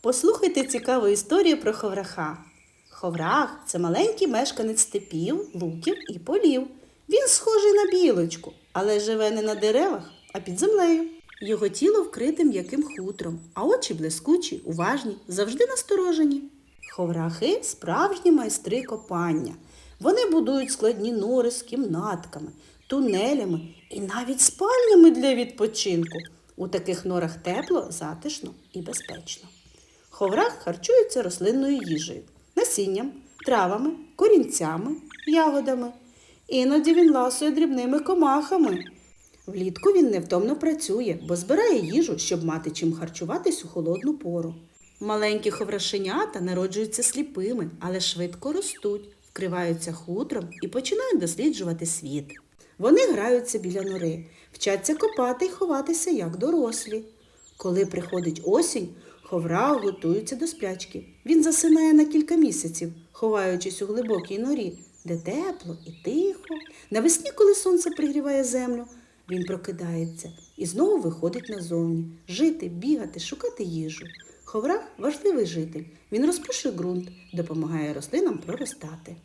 Послухайте цікаву історію про ховраха. Ховрах це маленький мешканець степів, луків і полів. Він схожий на білочку, але живе не на деревах, а під землею. Його тіло вкрите м'яким хутром, а очі блискучі, уважні, завжди насторожені. Ховрахи справжні майстри копання. Вони будують складні нори з кімнатками, тунелями і навіть спальнями для відпочинку. У таких норах тепло, затишно і безпечно. Ховрах харчується рослинною їжею, насінням, травами, корінцями, ягодами. Іноді він ласує дрібними комахами. Влітку він невтомно працює, бо збирає їжу, щоб мати чим харчуватись у холодну пору. Маленькі ховрашенята народжуються сліпими, але швидко ростуть, вкриваються хутром і починають досліджувати світ. Вони граються біля нори, вчаться копати й ховатися як дорослі. Коли приходить осінь, ховрах готується до сплячки. Він засинає на кілька місяців, ховаючись у глибокій норі, де тепло і тихо. Навесні, коли сонце пригріває землю, він прокидається і знову виходить назовні жити, бігати, шукати їжу. Ховрах важливий житель. Він розпушує ґрунт, допомагає рослинам проростати.